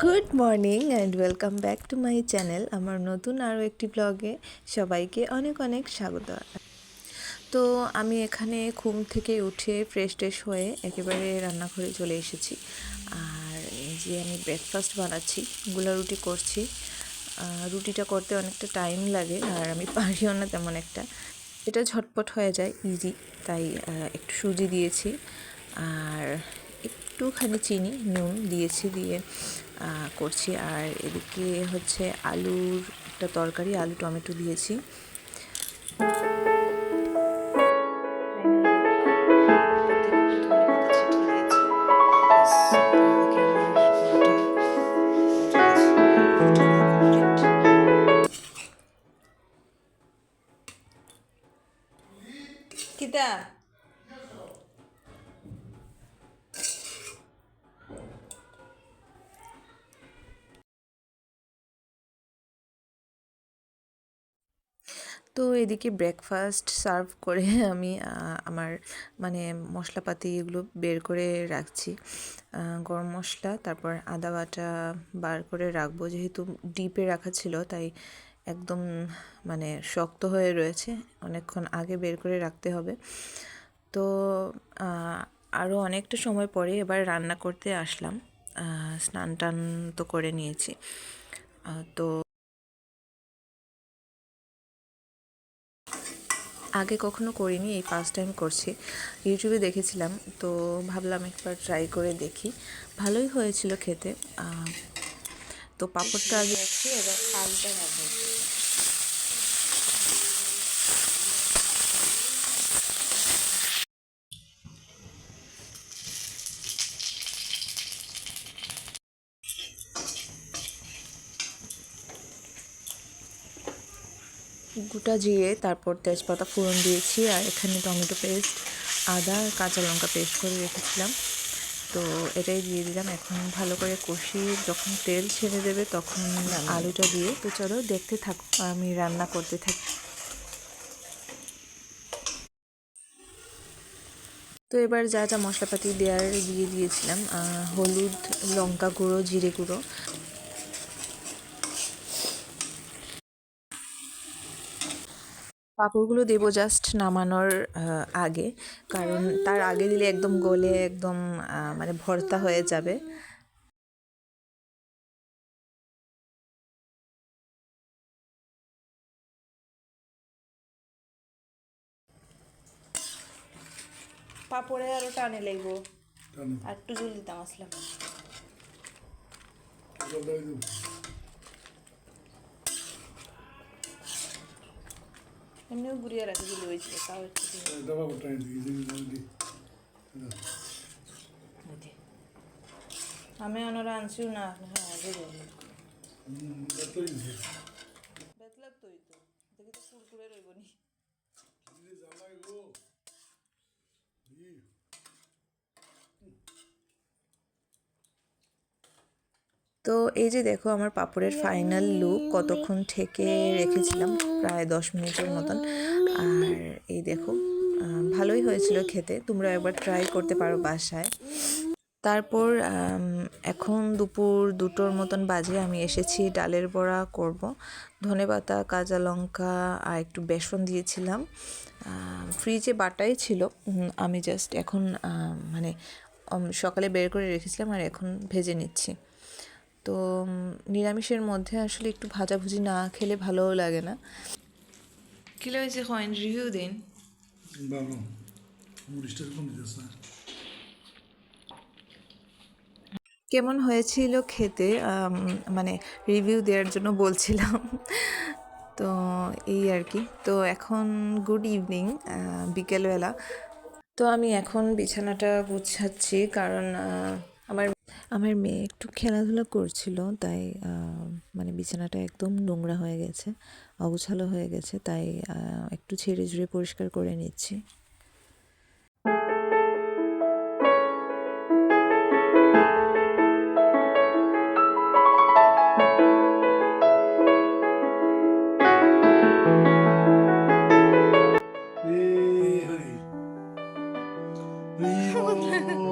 Good morning and welcome back to my channel আমার নতুন আরও একটি ব্লগে সবাইকে অনেক অনেক স্বাগত। তো আমি এখানে ঘুম থেকে উঠে ফ্রেশ ট্রেশ হয়ে একেবারে রান্নাঘরে চলে এসেছি। আর যে আমি ব্রেকফাস্ট বানাচ্ছি, গুলা রুটি করছি। রুটিটা করতে অনেকটা টাইম লাগে, আর আমি পারিও না তেমন একটা। এটা ঝটপট হয়ে যায় ইজি তাই একটু সুজি দিয়েছি। আর একটুখানি চিনি, নুন দিয়েছি দিয়ে করছি। আর এদিকে হচ্ছে আলুর একটা তরকারি আলু টমেটো দিয়েছি। কিতা? তো এদিকে ব্রেকফাস্ট সার্ভ করে আমি আমার মানে মশলাপাতি এগুলো বের করে রাখছি। গরম মশলা, তারপর আদা বাটা বার করে রাখব। যেহেতু ডিপে রাখা ছিল, তাই একদম মানে শক্ত হয়ে রয়েছে। অনেকক্ষণ আগে বের করে রাখতে হবে। তো আরও অনেকটা সময় পরে এবার রান্না করতে আসলাম। স্নান টান তো করে নিয়েছি। তো আগে কখনো করিনি, এই ফার্স্ট টাইম করছি। ইউটিউবে দেখেছিলাম, তো ভাবলাম একবার ট্রাই করে দেখি। ভালোই হয়েছিল খেতে। তো পাঁপড়টা আগে এবার আলুটা গোটা জিরে, তারপর তেজপাতা ফোড়ন দিয়েছি আর এখানে টমেটো পেস্ট, আদা আর কাঁচা লঙ্কা পেস্ট করে রেখেছিলাম। তো এটাই দিয়ে দিলাম। এখন ভালো করে কষিয়ে যখন তেল ছেড়ে দেবে তখন আলুটা দিয়ে। তো চলো দেখতে থাকো, আমি রান্না করতে থাকি। তো এবার যা যা মশলাপাতি দেওয়ার দিয়ে দিয়েছিলাম হলুদ, লঙ্কা গুঁড়ো, জিরে গুঁড়ো। পাঁপড়গুলো দেবো জাস্ট নামানোর আগে। কারণ তার আগে দিলে একদম গলে একদম মানে ভর্তা হয়ে যাবে। পাপড়ে আরও টানে লাগবো আর একটু জল দিতাম আসলাম। এমনিও গুড়িয়ে রাখি দিলে হয়েছিল তাও একটু ডাবা করতে। আমি ওনারা আনছিও না। হ্যাঁ আগে বেতলাক তো দেখি তো কুড়কুড়ে রইব নি কি যে জ্বালায় গো। ই, তো এই যে দেখো আমার পাপড়ের ফাইনাল লুক কতক্ষণ ঠেকে রেখেছিলাম, প্রায় দশ মিনিটের মতন। আর এই দেখো ভালোই হয়েছিল খেতে, তোমরা একবার ট্রাই করতে পারো বাসায়। তারপর এখন দুপুর দুটোর মতন বাজে, আমি এসেছি ডালের বড়া করব। ধনেপাতা কাঁচা লঙ্কা আর একটু বেসন দিয়েছিলাম। ফ্রিজে বাটাই ছিল আমি জাস্ট এখন মানে সকালে বের করে রেখেছিলাম আর এখন ভেজে নিচ্ছি। তো নিরামিষের মধ্যে আসলে একটু ভাজাভুজি না খেলে ভালোও লাগে না। কিলো হয়েছে কয়েন রিভিউ দিন। ভালো মরিচটা কম কেমন হয়েছিল খেতে? মানে রিভিউ দেওয়ার জন্য বলছিলাম। তো এই আর কি। তো এখন গুড ইভিনিং বিকেলবেলা। তো আমি এখন বিছানাটা গুছাচ্ছি কারণ আমার মেয়ে একটু খেলাধুলা করছিল তাই মানে বিছানাটা একদম নোংরা হয়ে গেছে অগোছালো হয়ে গেছে তাই একটু ছেড়ে ঝুড়ে পরিষ্কার করে নিচ্ছি ও,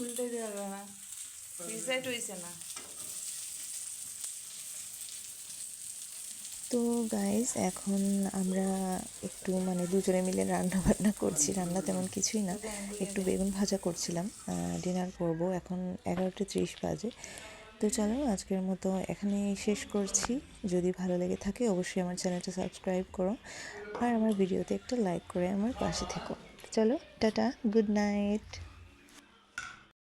উল্টে যাবে না। হয়েছে না। তো গাইস এখন আমরা একটু মানে দুজনে মিলে রান্না বান্না করছি। রান্না তেমন কিছুই না। একটু বেগুন ভাজা করছিলাম ডিনার করব। এখন এগারোটা ত্রিশ বাজে। তো চলো আজকের মতো এখানেই শেষ করছি। যদি ভালো লেগে থাকে, অবশ্যই আমার চ্যানেলটা সাবস্ক্রাইব করো। আর আমার ভিডিওতে একটা লাইক করে আমার পাশে থেকো। চলো টাটা গুড নাইট।